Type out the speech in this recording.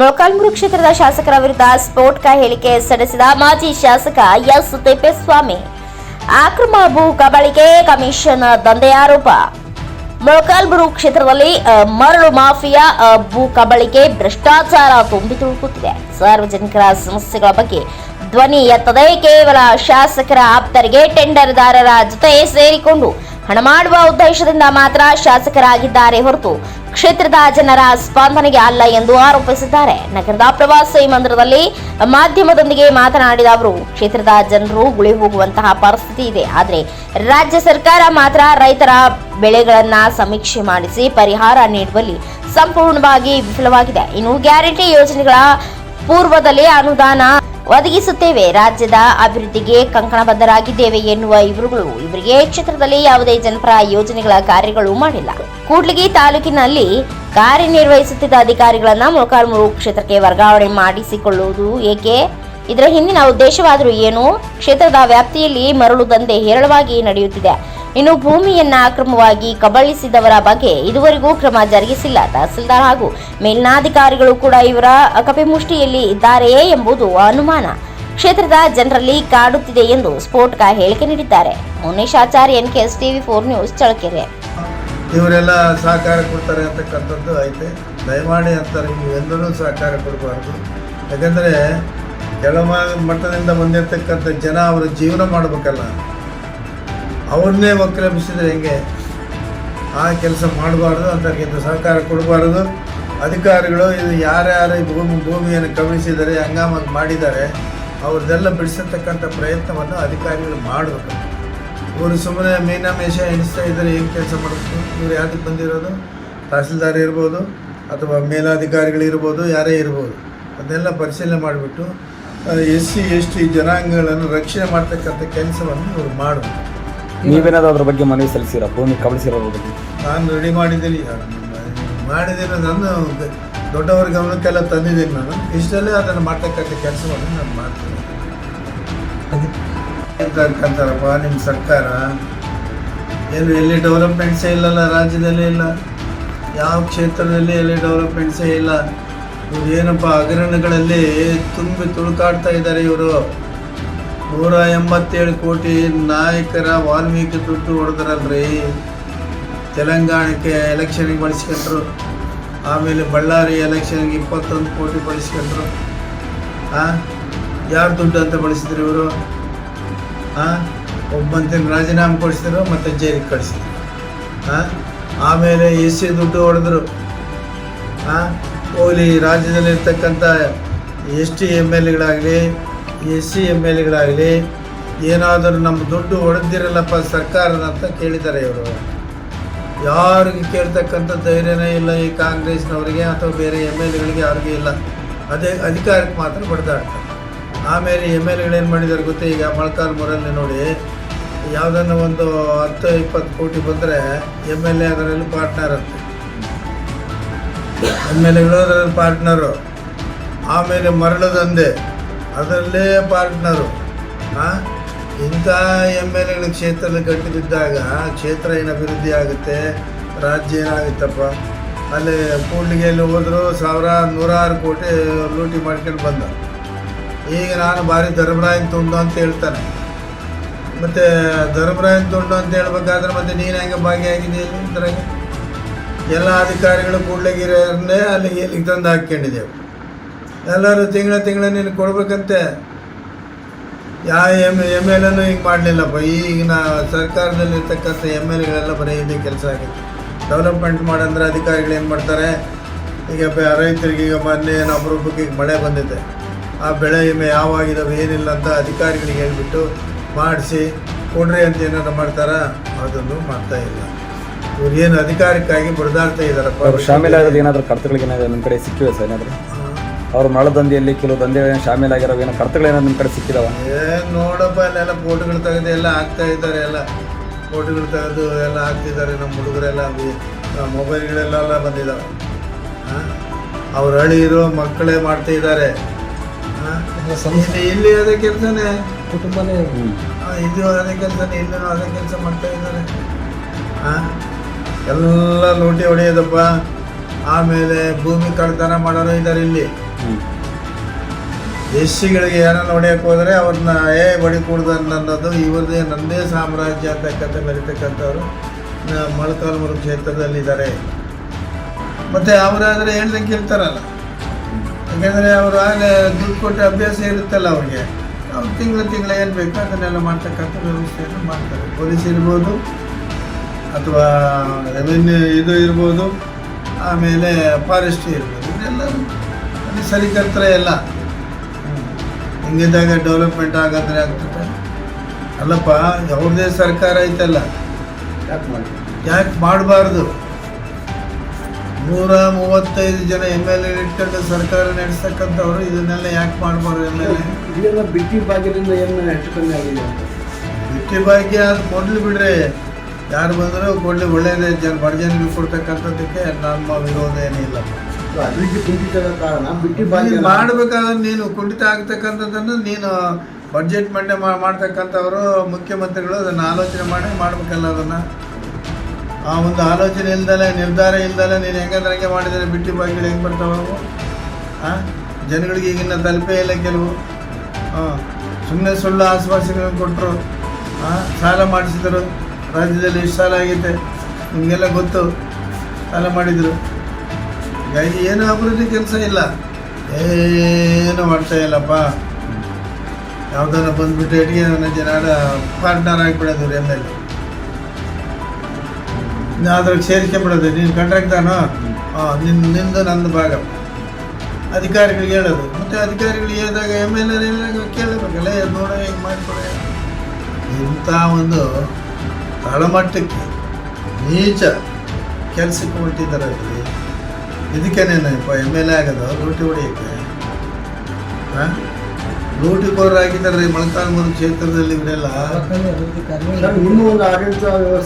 ಮೊಳಕಾಲ್ಮೂರು ಕ್ಷೇತ್ರದ ಶಾಸಕರ ವಿರುದ್ಧ ಸ್ಫೋಟಕ ಹೇಳಿಕೆ ಸಲ್ಲಿಸಿದ ಮಾಜಿ ಶಾಸಕ ಎಸ್. ತಿಪ್ಪೇಸ್ವಾಮಿ. ಅಕ್ರಮ ಭೂ ಕಬಳಿಕೆ ಕಮಿಷನ್ ದಂಧೆ ಆರೋಪ ಮೊಳಕಾಲ್ಮೂರು ಕ್ಷೇತ್ರದಲ್ಲಿ ಮರಳು ಮಾಫಿಯಾ ಭೂ ಕಬಳಿಕೆ ಭ್ರಷ್ಟಾಚಾರ ತುಂಬಿ ತುಳುಕುತ್ತಿದೆ. ಸಾರ್ವಜನಿಕರ ಸಮಸ್ಯೆಗಳ ಬಗ್ಗೆ ಧ್ವನಿ ಎತ್ತದೆ ಕೇವಲ ಶಾಸಕರ ಆಪ್ತರಿಗೆ, ಟೆಂಡರ್ದಾರರ ಜೊತೆ ಸೇರಿಕೊಂಡು ಹಣ ಮಾಡುವ ಉದ್ದೇಶದಿಂದ ಮಾತ್ರ ಶಾಸಕರಾಗಿದ್ದಾರೆ ಹೊರತು ಕ್ಷೇತ್ರದ ಜನರ ಸ್ಪಂದನೆಗೆ ಅಲ್ಲ ಎಂದು ಆರೋಪಿಸಿದ್ದಾರೆ. ನಗರದ ಪ್ರವಾಸಿ ಮಂದಿರದಲ್ಲಿ ಮಾಧ್ಯಮದೊಂದಿಗೆ ಮಾತನಾಡಿದ ಅವರು, ಕ್ಷೇತ್ರದ ಜನರು ಗುಳಿ ಹೋಗುವಂತಹ ಪರಿಸ್ಥಿತಿ ಇದೆ. ಆದರೆ ರಾಜ್ಯ ಸರ್ಕಾರ ಮಾತ್ರ ರೈತರ ಬೆಳೆಗಳನ್ನ ಸಮೀಕ್ಷೆ ಮಾಡಿಸಿ ಪರಿಹಾರ ನೀಡುವಲ್ಲಿ ಸಂಪೂರ್ಣವಾಗಿ ವಿಫಲವಾಗಿದೆ. ಇನ್ನು ಗ್ಯಾರಂಟಿ ಯೋಜನೆಗಳ ಪೂರ್ವದಲ್ಲಿ ಅನುದಾನ ಒದಗಿಸುತ್ತೇವೆ. ರಾಜ್ಯದ ಅಭಿವೃದ್ಧಿಗೆ ಕಂಕಣಬದ್ಧರಾಗಿದ್ದೇವೆ ಎನ್ನುವ ಇವರುಗಳು. ಇವರಿಗೆ ಕ್ಷೇತ್ರದಲ್ಲಿ ಯಾವುದೇ ಜನಪರ ಯೋಜನೆಗಳ ಕಾರ್ಯಗಳು ಮಾಡಿಲ್ಲ. ಕೂಡ್ಲಿಗಿ ತಾಲೂಕಿನಲ್ಲಿ ಕಾರ್ಯನಿರ್ವಹಿಸುತ್ತಿದ್ದ ಅಧಿಕಾರಿಗಳನ್ನ ಮೊಳಕಾಲ್ಮೂರು ಕ್ಷೇತ್ರಕ್ಕೆ ವರ್ಗಾವಣೆ ಮಾಡಿಸಿಕೊಳ್ಳುವುದು ಏಕೆ? ಇದರ ಹಿಂದಿನ ಉದ್ದೇಶವಾದರೂ ಏನು? ಕ್ಷೇತ್ರದ ವ್ಯಾಪ್ತಿಯಲ್ಲಿ ಮರಳು ದಂಧೆ ಹೇರಳವಾಗಿ ನಡೆಯುತ್ತಿದೆ. ಇನ್ನು ಭೂಮಿಯನ್ನ ಅಕ್ರಮವಾಗಿ ಕಬಳಿಸಿದವರ ಬಗ್ಗೆ ಇದುವರೆಗೂ ಕ್ರಮ ಜರುಗಿಸಿಲ್ಲ. ತಹಸೀಲ್ದಾರ್ ಹಾಗೂ ಮೇಲ್ನಾಧಿಕಾರಿಗಳು ಕೂಡ ಇವರ ಕಪಿಮುಷ್ಟಿಯಲ್ಲಿ ಇದ್ದಾರೆಯೇ ಎಂಬುದು ಅನುಮಾನ. ಕ್ಷೇತ್ರದ ಜನರಲ್ಲಿ ಕಾಡುತ್ತಿದೆ ಎಂದು ಸ್ಫೋಟಕ ಹೇಳಿಕೆ ನೀಡಿದ್ದಾರೆ. Mounesh Acharya N K S TV four news Challakere ಇವರೆಲ್ಲ ಸಹಕಾರ ಕೊಡ್ತಾರೆ ಅಂತಕ್ಕಂಥದ್ದು ಐತೆ. ದಯಮಾಡಿ ಅಂತಾರೆ ಸಹಕಾರ ಕೊಡಬಾರ್ದು. ಯಾಕಂದರೆ ಕೆಳ ಮಟ್ಟದಿಂದ ಬಂದಿರತಕ್ಕಂಥ ಜನ ಅವರ ಜೀವನ ಮಾಡಬೇಕಲ್ಲ, ಅವ್ರನ್ನೇ ಒಕ್ಕಲೆಬ್ಬಿಸಿದ್ರೆ ಹೆಂಗೆ? ಆ ಕೆಲಸ ಮಾಡಬಾರ್ದು ಅಂತಕ್ಕಿಂತ ಸಹಕಾರ ಕೊಡಬಾರ್ದು. ಅಧಿಕಾರಿಗಳು ಇದು ಯಾರ್ಯಾರು ಭೂಮಿ, ಭೂಮಿಯನ್ನು ಕಬಳಿಸಿದ್ದಾರೆ ಹಂಗಾಮ ಮಾಡಿದ್ದಾರೆ, ಅವ್ರದ್ದೆಲ್ಲ ಬಿಡಿಸಿರ್ತಕ್ಕಂಥ ಪ್ರಯತ್ನವನ್ನು ಅಧಿಕಾರಿಗಳು ಮಾಡಬೇಕು. ಇವರು ಸುಮ್ಮನೆ ಮೀನಾಮೇಷ ಎಣಿಸ್ತಾ ಇದ್ದಾರೆ ಏನು ಕೆಲಸ ಮಾಡಬೇಕು? ಇವ್ರು ಯಾರು ಬಂದಿರೋದು? ತಹಸೀಲ್ದಾರ್ ಇರ್ಬೋದು, ಅಥವಾ ಮೇಲಾಧಿಕಾರಿಗಳು ಇರ್ಬೋದು, ಯಾರೇ ಇರ್ಬೋದು ಅದನ್ನೆಲ್ಲ ಪರಿಶೀಲನೆ ಮಾಡಿಬಿಟ್ಟು ಎಸ್ ಸಿ ಎಸ್ ಟಿ ಜನಾಂಗಗಳನ್ನು ರಕ್ಷಣೆ ಮಾಡ್ತಕ್ಕಂಥ ಕೆಲಸವನ್ನು ಇವರು ಮಾಡಬೇಕು. ನೀವೇನಾದ್ರೂ ಅದ್ರ ಬಗ್ಗೆ ಮನವಿ ಸಲ್ಲಿಸಿರ? ಭೂಮಿ ಕಬಳಿಸಿರೋ ಬಗ್ಗೆ? ನಾನು ರೆಡಿ ಮಾಡಿದ್ದೀನಿ. ಮಾಡಿದ್ದೀನಿ ನಾನು ಗ- ದೊಡ್ಡವರ ಗಮನಕ್ಕೆಲ್ಲ ತಂದಿದ್ದೀನಿ ನಾನು. ಇಷ್ಟಲ್ಲೇ ಅದನ್ನು ಮಾಡ್ತಕ್ಕಂಥ ಕೆಲಸವನ್ನು ನಾನು ಮಾಡ್ತೀನಿ. ಅಂತಕ್ಕಂತಾರಪ್ಪ ನಿಮ್ಮ ಸರ್ಕಾರ. ಏನು ಎಲ್ಲಿ ಡೆವಲಪ್ಮೆಂಟ್ಸೇ ಇಲ್ಲಲ್ಲ ರಾಜ್ಯದಲ್ಲೇ ಇಲ್ಲ. ಯಾವ ಕ್ಷೇತ್ರದಲ್ಲಿ ಎಲ್ಲಿ ಡೆವಲಪ್ಮೆಂಟ್ಸೇ ಇಲ್ಲ. ಏನಪ್ಪ ಹಗರಣಗಳಲ್ಲಿ ತುಂಬಿ ತುಳುಕಾಡ್ತಾ ಇದ್ದಾರೆ ಇವರು. ನೂರ ಎಂಬತ್ತೇಳು ಕೋಟಿ ನಾಯಕರ ವಾಲ್ಮೀಕಿ ದುಡ್ಡು ಹೊಡೆದ್ರಲ್ರಿ. ತೆಲಂಗಾಣಕ್ಕೆ ಎಲೆಕ್ಷನ್ಗೆ ಬಳಸ್ಕೊಂಡ್ರು. ಆಮೇಲೆ ಬಳ್ಳಾರಿ ಎಲೆಕ್ಷನ್ಗೆ ಇಪ್ಪತ್ತೊಂದು ಕೋಟಿ ಬಳಸ್ಕೊಂಡ್ರು. ಹಾಂ ಯಾರು ದುಡ್ಡು ಅಂತ ಬಳಸಿದ್ರು ಇವರು? ಹಾಂ ಒಬ್ಬಂತಿನ ರಾಜೀನಾಮೆ ಕೊಡಿಸಿದ್ರು ಮತ್ತು ಜೈಲಿಗೆ ಕಳಿಸಿದ್ರು. ಹಾಂ ಆಮೇಲೆ ಎ ಸಿ ದುಡ್ಡು ಹೊಡೆದ್ರು. ಹಾಂ ಹೋಗ್ಲಿ ರಾಜ್ಯದಲ್ಲಿರ್ತಕ್ಕಂಥ ಎಸ್ ಟಿ ಎಂ ಎಲ್ ಎಗಳಾಗಲಿ ಎಸ್ ಸಿ ಎಂ ಎಲ್ ಎಗಳಾಗಲಿ ಏನಾದರೂ ನಮ್ಮ ದುಡ್ಡು ಹೊಡೆದಿರಲ್ಲಪ್ಪ ಸರ್ಕಾರದ ಅಂತ ಕೇಳಿದ್ದಾರೆ ಇವರು. ಯಾರಿಗೆ ಕೇಳ್ತಕ್ಕಂಥ ಧೈರ್ಯನೇ ಇಲ್ಲ ಈ ಕಾಂಗ್ರೆಸ್ನವರಿಗೆ ಅಥವಾ ಬೇರೆ ಎಂ ಎಲ್ ಎಗಳಿಗೆ ಯಾರಿಗೂ ಇಲ್ಲ. ಅದೇ ಅಧಿಕಾರಕ್ಕೆ ಮಾತ್ರ ಬಡ್ದಾಡ್ತಾರೆ. ಆಮೇಲೆ ಎಂ ಎಲ್ ಎಗಳೇನು ಮಾಡಿದ್ದಾರೆ ಗೊತ್ತಾ? ಈಗ ಮೊಳಕಾಲ್ಮೂರಲ್ಲಿ ನೋಡಿ, ಯಾವುದನ್ನು ಒಂದು ಹತ್ತು ಇಪ್ಪತ್ತು ಕೋಟಿ ಬಂದರೆ ಎಂ ಎಲ್ ಎ ಅದರಲ್ಲಿ ಪಾರ್ಟ್ನರ್ ಅಂತ. ಎಲ್ ಎಗಳು ಪಾರ್ಟ್ನರು. ಆಮೇಲೆ ಮರಳು ದಂಧೆ. ಅದರಲ್ಲೇ ಪಾರ್ಟ್ನರು. ಇಂಥ ಎಂ ಎಲ್ ಎಗಳ ಕ್ಷೇತ್ರದಲ್ಲಿ ಗಟ್ಟಿ ಕ್ಷೇತ್ರ ಏನು ಅಭಿವೃದ್ಧಿ ಆಗುತ್ತೆ? ರಾಜ್ಯ ಏನಾಗುತ್ತಪ್ಪ? ಅಲ್ಲಿ ಕೂಡ್ಲಿಗೆಯಲ್ಲಿ ಹೋದ್ರು ಸಾವಿರ ನೂರಾರು ಕೋಟಿ ಲೂಟಿ ಮಾಡ್ಕೊಂಡು ಬಂದ. ಈಗ ನಾನು ಭಾರಿ ಧರ್ಮರಾಯನ್ ತುಂಡು ಅಂತ ಹೇಳ್ತಾನೆ. ಮತ್ತು ಧರ್ಮರಾಯನ್ ತುಂಡು ಅಂತ ಹೇಳ್ಬೇಕಾದ್ರೆ ಮತ್ತೆ ನೀನು ಹೆಂಗೆ ಭಾಗಿಯಾಗಿದೆಯಲ್ಲಿ ಇದ್ರಾಗ ಎಲ್ಲ ಅಧಿಕಾರಿಗಳು ಕೂಡ್ಲಿಗಿರನ್ನೇ ಅಲ್ಲಿಗೆ ಇಲ್ಲಿಗೆ ತಂದು ಹಾಕ್ಕೊಂಡಿದ್ದೆವು. ಎಲ್ಲರೂ ತಿಂಗಳ ತಿಂಗಳ ನೀನು ಕೊಡ್ಬೇಕಂತೆ. ಯಾವ ಎಂ ಎಂ ಎಲ್ ಎನೂ ಹಿಂಗೆ ಮಾಡಲಿಲ್ಲಪ್ಪ. ಈಗಿನ ಸರ್ಕಾರದಲ್ಲಿರ್ತಕ್ಕಂಥ ಎಂ ಎಲ್ ಎಗಳೆಲ್ಲ ಬರೀ ಇದೇ ಕೆಲಸ ಆಗಿದೆ ಡೆವಲಪ್ಮೆಂಟ್ ಮಾಡಂದ್ರೆ ಅಧಿಕಾರಿಗಳು ಏನು ಮಾಡ್ತಾರೆ? ಈಗ ರೈತರಿಗೆ ಈಗ ಮೊನ್ನೆ ಏನೋ ಅಪರೂಪಕ್ಕೆ ಈಗ ಮಳೆ ಬಂದಿದೆ. ಆ ಬೆಳೆ ವಿಮೆ ಯಾವಾಗಿದ್ದಾವೆ ಏನಿಲ್ಲ ಅಂತ ಅಧಿಕಾರಿಗಳಿಗೆ ಹೇಳ್ಬಿಟ್ಟು ಮಾಡಿಸಿ ಕೊಡ್ರಿ ಅಂತ ಏನಾರು ಮಾಡ್ತಾರಾ? ಅದನ್ನು ಮಾಡ್ತಾ ಇಲ್ಲ. ಇವ್ರು ಏನು ಅಧಿಕಾರಕ್ಕಾಗಿ ಬಡ್ದಾಡ್ತಾ ಇದ್ದಾರೆ ಅವ್ರು ಶಾಮೀಲಾಗಿರೋದು ಏನಾದರೂ ಕರ್ತಗಳಿಗೆ ಏನಾದ್ರು ನಿಮ್ಮ ಕಡೆ ಸಿಕ್ಕಿವೆ ಸರ್ ಏನಾದರೂ? ಅವ್ರ ಮರಳ ದಂಧೆಯಲ್ಲಿ ಕೆಲವು ದಂಧೆ ಶಾಮೀಲಾಗಿರೋ ಏನೋ ಕರ್ತಗಳು ಏನಾದ್ರು ನಿಮ್ಮ ಕಡೆ ಸಿಕ್ಕಿದಾವ? ಏನು ನೋಡಪ್ಪ ಅಲ್ಲೆಲ್ಲ ಫೋಟೋಗಳು ತೆಗೆದು ಎಲ್ಲ ಹಾಕ್ತಾ ಇದ್ದಾರೆ ಎಲ್ಲ. ಫೋಟೋಗಳು ತೆಗೆದು ಎಲ್ಲ ಹಾಕ್ತಿದ್ದಾರೆ ನಮ್ಮ ಹುಡುಗರೆಲ್ಲ. ಮೊಬೈಲ್ಗಳೆಲ್ಲ ಬಂದಿದ್ದಾವೆ ಅವ್ರ ಇರೋ ಮಕ್ಕಳೇ ಮಾಡ್ತಾ ಇದ್ದಾರೆ. ಆ? ಇಲ್ಲಿ- ಇಲ್ಲಿ ಅದೇ ಕೆಲಸನೇ. ಕುಟುಂಬನೇ. ಇದು ಅದೇ ಕೆಲಸನೇ ಇಲ್ಲೂ ಅದೇ ಕೆಲಸ ಮಾಡ್ತಾ ಇದ್ದಾರೆ. ಆ? ಎಲ್ಲ ಲೂಟಿ ಹೊಡೆಯೋದಪ್ಪ. ಆಮೇಲೆ ಭೂಮಿ ಕಳ್ತನ ಮಾಡೋರು ಇದ್ದಾರೆ ಇಲ್ಲಿ. ಸಿಗಳಿಗೆ ಹೋದ್ರೆ ಹೊಡೆಯಕ್ಕೆ ಹೋದರೆ ಅವ್ರನ್ನ ಏ ಹೊಡಿಕೂಡ್ದು ಅನ್ನೋದು ಇವರದೇ ನಂದೇ ಸಾಮ್ರಾಜ್ಯ ಅಂತಕ್ಕಂಥ ಬರೀತಕ್ಕಂಥವ್ರು ಮೊಳಕಾಲ್ಮೂರು ಕ್ಷೇತ್ರದಲ್ಲಿದ್ದಾರೆ ಮತ್ತು ಅವರಾದರೆ ಹೇಳ್ದಂಗೆ ಇರ್ತಾರಲ್ಲ ಯಾಕೆಂದರೆ ಅವರು ಆಗಲೇ ದುಡ್ಡು ಕೊಟ್ಟು ಅಭ್ಯಾಸ ಇರುತ್ತಲ್ಲ ಅವ್ರಿಗೆ. ಅವ್ರು ತಿಂಗಳು ತಿಂಗಳು ಏನು ಬೇಕು ಅದನ್ನೆಲ್ಲ ಮಾಡ್ತಕ್ಕಂಥ ವ್ಯವಸ್ಥೆಯನ್ನು ಮಾಡ್ತಾರೆ. ಪೊಲೀಸ್ ಇರ್ಬೋದು ಅಥವಾ ರೆವೆನ್ಯೂ ಇದು ಇರ್ಬೋದು ಆಮೇಲೆ ಫಾರೆಸ್ಟ್ರಿ ಇರ್ಬೋದು ಇದೆಲ್ಲ ಅಲ್ಲಿ ಸರಿಕರ್ತಾರೆ ಎಲ್ಲ. ಹಿಂಗಿದ್ದಾಗ ಡೆವಲಪ್ಮೆಂಟ್ ಆಗೋದ್ರೆ ಆಗ್ತದೆ. ಅಲ್ಲಪ್ಪ ಯಾವುದೇ ಸರ್ಕಾರ ಐತಲ್ಲ. ಯಾಕೆ ಮಾಡಿ? ಯಾಕೆ ಮಾಡಬಾರ್ದು? ನೂರ ಮೂವತ್ತೈದು ಜನ ಎಂ ಎಲ್ ಎ ಇಟ್ಕೊಂಡು ಸರ್ಕಾರ ನಡೆಸ್ತಕ್ಕಂಥವ್ರು ಇದನ್ನೆಲ್ಲ ಯಾಕೆ ಮಾಡಬಾರ್ದು ಎಂ ಎಲ್ ಇದೆಲ್ಲ ಬಿಟ್ಟಿ ಭಾಗ್ಯದಿಂದ ಏನು ಹೆಚ್ಚು ಕಮ್ಮಿ ಆಗಿದೆ ಬಿಟ್ಟಿ ಭಾಗ್ಯ ಅದು ಮೊದಲು ಬಿಡ್ರಿ. ಯಾರು ಬಂದರೂ ಒಳ್ಳೆ ಒಳ್ಳೆಯದೇ ಜನ ಬಡ ಜನರಿಗೆ ಕೊಡ್ತಕ್ಕಂಥದ್ದಕ್ಕೆ ನಮ್ಮ ವಿರೋಧ ಏನಿಲ್ಲ. ಇದು ಅಭಿವೃದ್ಧಿ ಕುಂಠಿತದ ಕಾರಣ ಬಿಟ್ಟಿ ಭಾಗ್ಯ ನೀನು ಮಾಡಬೇಕಾದ್ರೆ ನೀನು ಕುಂಠಿತ ಆಗ್ತಕ್ಕಂಥದ್ದನ್ನು ನೀನು ಬಡ್ಜೆಟ್ ಮಂಡನೆ ಮಾಡ್ತಕ್ಕಂಥವರು ಮುಖ್ಯಮಂತ್ರಿಗಳು ಅದನ್ನು ಆಲೋಚನೆ ಮಾಡಿ ಮಾಡಬೇಕಲ್ಲ ಅದನ್ನು. ಆ ಒಂದು ಆಲೋಚನೆ ಇಲ್ದಲೆ ನಿರ್ಧಾರ ಇಲ್ದಲೆ ನೀನು ಹೆಂಗಂದ್ರೆ ಹಂಗೆ ಮಾಡಿದರೆ ಬಿಟ್ಟಿ ಬಾಗಿಲು ಹೆಂಗೆ ಬರ್ತಾವೆ ಹಾಂ ಜನಗಳಿಗೆ ಈಗಿನ ತಲುಪೇ ಇಲ್ಲ ಕೆಲವು. ಹಾಂ ಸುಮ್ಮನೆ ಸುಳ್ಳು ಆಶ್ವಾಸನೆಗಳನ್ನು ಕೊಟ್ಟರು. ಹಾಂ ಸಾಲ ಮಾಡಿಸಿದರು. ರಾಜ್ಯದಲ್ಲಿ ಎಷ್ಟು ಸಾಲ ಆಗೈತೆ ನಿಮಗೆಲ್ಲ ಗೊತ್ತು. ಸಾಲ ಮಾಡಿದರು. ಹೀಗಾಗಿ ಏನು ಅಭಿವೃದ್ಧಿ ಕೆಲಸ ಇಲ್ಲ. ಏನು ಮಾಡ್ತಾ ಇಲ್ಲಪ್ಪ. ಯಾವ್ದಾರ ಬಂದ್ಬಿಟ್ಟು ಅಡುಗೆ ನನ್ನ ಜನಾಡ ಪಾರ್ಟ್ನರ್ ಆಗಿಬಿಡೋದು ಎಂ ಎಲ್ ಅದ್ರಾಗ ಸೇರಿಸ್ಕೊಂಬಿಡೋದು ನೀನು ಕಂಟ್ರಾಕ್ಟಾನು ಹಾಂ ನಿನ್ನ ನಿಂದು ನಂದು ಭಾಗ. ಅಧಿಕಾರಿಗಳಿಗೆ ಹೇಳೋದು. ಮತ್ತು ಅಧಿಕಾರಿಗಳು ಹೇಳಿದಾಗ ಎಂ ಎಲ್ ಎ ಕೇಳಬೇಕಲ್ಲ? ನೋಡ, ಹೆಂಗೆ ಮಾಡಿಕೊಡ. ಇಂಥ ಒಂದು ತಳಮಟ್ಟಕ್ಕೆ ನೀಚ ಕೆಲಸಕ್ಕೆ ಹೊರಟಿದ್ದಾರೆ ಅಲ್ಲಿ. ಇದಕ್ಕೇನೇನಪ್ಪ ಎಂ ಎಲ್ ಎ ಆಗೋದು ಲೂಟಿ ಹೊಡಿಯೋಕ್ಕೆ. ಹಾಂ? ಲೂಟಿಕೋರರಾಗಿದ್ದಾರೆ ಮೊಳಕಾಲ್ಮೂರು ಕ್ಷೇತ್ರದಲ್ಲಿ ಇವರೆಲ್ಲ. ಇನ್ನೂ ನಿಮ್ಮ ಒಂದು ಆಡಳಿತ ವ್ಯವಸ್ಥೆ